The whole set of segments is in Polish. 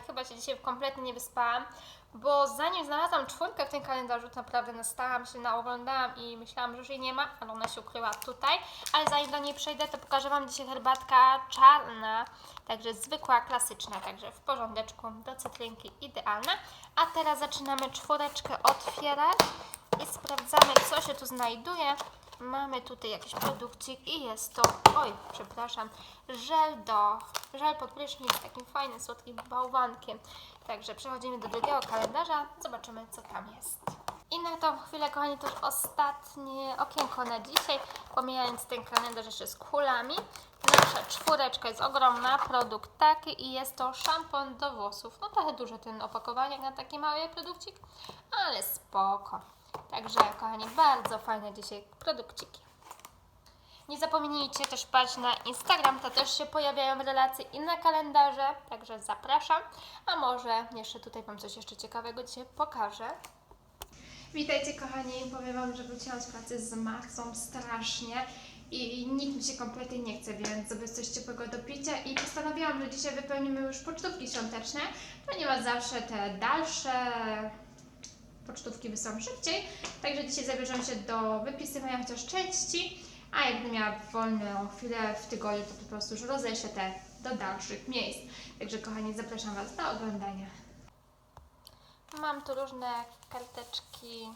chyba się dzisiaj kompletnie nie wyspałam, bo zanim znalazłam czwórkę w tym kalendarzu, to naprawdę nastałam się, naoglądałam i myślałam, że już jej nie ma, ale ona się ukryła tutaj. Ale zanim do niej przejdę, to pokażę Wam dzisiaj herbatka czarna, także zwykła, klasyczna, także w porządeczku, do cytrynki idealna. A teraz zaczynamy czwóreczkę otwierać i sprawdzamy, co się tu znajduje. Mamy tutaj jakiś produkcik i jest to, oj, przepraszam, żel do, żel pod prysznic takim fajnym, słodkim bałwankiem. Także przechodzimy do drugiego kalendarza, zobaczymy co tam jest. I na tą chwilę, kochani, to już ostatnie okienko na dzisiaj, pomijając ten kalendarz jeszcze z kulami. Nasza czwóreczka jest ogromna, produkt taki i jest to szampon do włosów. No trochę duże ten opakowanie na taki mały produkcik, ale spoko. Także, kochani, bardzo fajne dzisiaj produkciki. Nie zapomnijcie też paść na Instagram, to też się pojawiają relacje i na kalendarze, także zapraszam. A może jeszcze tutaj Wam coś jeszcze ciekawego dzisiaj pokażę. Witajcie kochani, powiem Wam, że wróciłam z pracy z Maxą strasznie i nikt mi się kompletnie nie chce, więc zrobię coś ciepłego do picia i postanowiłam, że dzisiaj wypełnimy już pocztówki świąteczne, ponieważ zawsze te dalsze pocztówki wysyłam szybciej, także dzisiaj zabierzemy się do wypisywania chociaż części, a jakbym miała wolną chwilę w tygodniu, to po prostu już roześlę te do dalszych miejsc. Także kochani, zapraszam Was do oglądania. Mam tu różne karteczki,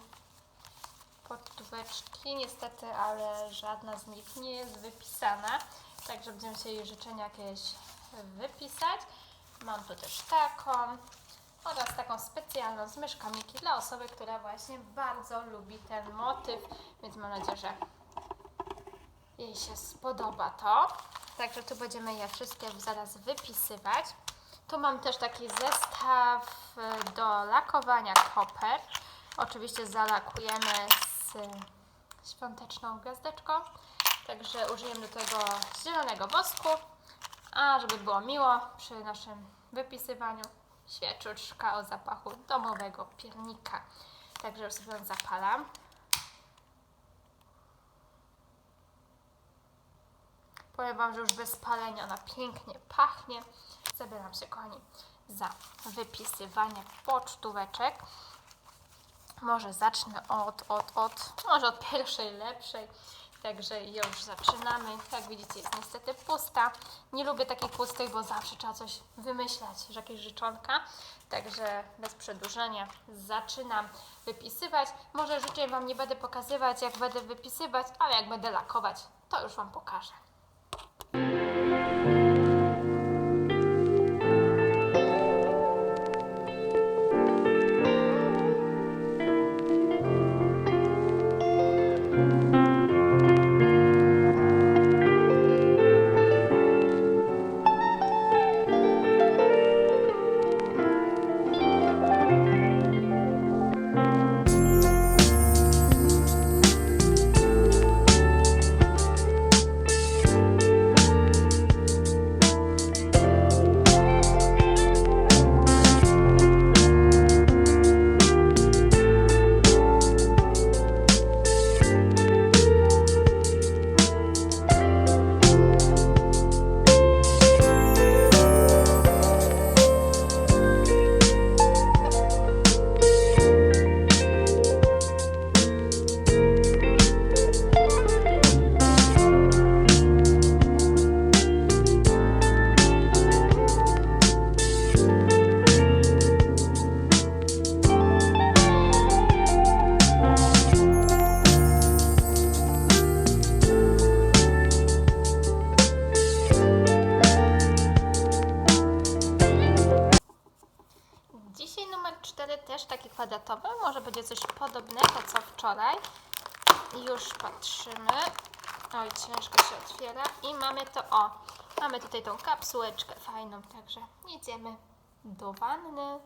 pocztóweczki, niestety, ale żadna z nich nie jest wypisana, także będziemy chcieli życzenia jakieś wypisać. Mam tu też taką taką specjalną z myszkami dla osoby, która właśnie bardzo lubi ten motyw, więc mam nadzieję, że jej się spodoba to. Także tu będziemy je wszystkie zaraz wypisywać. Tu mam też taki zestaw y, do lakowania koper. Oczywiście zalakujemy z świąteczną gwiazdeczką. Także użyjemy do tego zielonego wosku. A żeby było miło przy naszym wypisywaniu, świeczuszka o zapachu domowego piernika. Także już sobie zapalam. Powiem Wam, że już bez palenia ona pięknie pachnie. Zabieram się, kochani, za wypisywanie pocztóweczek. Może zacznę od, od, od, może od pierwszej, lepszej. Także już zaczynamy. Jak widzicie, jest niestety pusta. Nie lubię takich pustych, bo zawsze trzeba coś wymyślać, że jakieś życzonka. Także bez przedłużenia zaczynam wypisywać. Może życzeń Wam nie będę pokazywać, jak będę wypisywać, ale jak będę lakować, to już Wam pokażę. Podobnego co wczoraj. Już patrzymy. Oj, ciężko się otwiera. I mamy to, o, mamy tutaj tą kapsułeczkę fajną, także jedziemy do wanny.